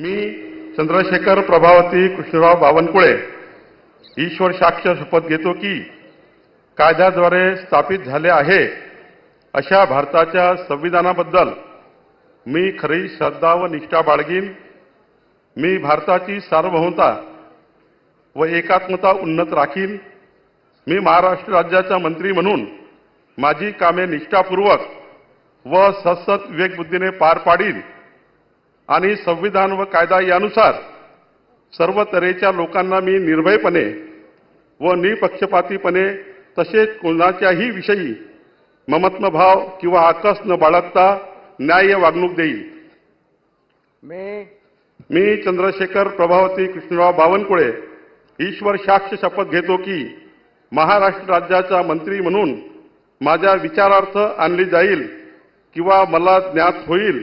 मी चंद्रशेखर प्रभावती कृष्णराव बावनकुळे ईश्वर साक्ष शपथ घेतो की कायद्याद्वारे स्थापित झाले आहे अशा भारताच्या संविधानाबद्दल मी खरी श्रद्धा व निष्ठा बाळगीन. मी भारताची सार्वभौमता व एकात्मता उन्नत राखीन. मी महाराष्ट्र राज्याचा मंत्री म्हणून माझी कामे निष्ठापूर्वक व सत्सत विवेकबुद्धीने पार पाडीन. आणि संविधान व कायदा यानुसार सर्व तऱ्हेच्या लोकांना मी निर्भयपणे व निपक्षपातीपणे तसेच कोणाच्याही विषयी ममत्वभाव किंवा आकस न बाळगता न्याय्य वागणूक देईल. मी मी चंद्रशेखर प्रभावती कृष्णराव बावनकुळे ईश्वर साक्ष शपथ घेतो की महाराष्ट्र राज्याचा मंत्री म्हणून माझ्या विचारार्थ आणली जाईल किंवा मला ज्ञात होईल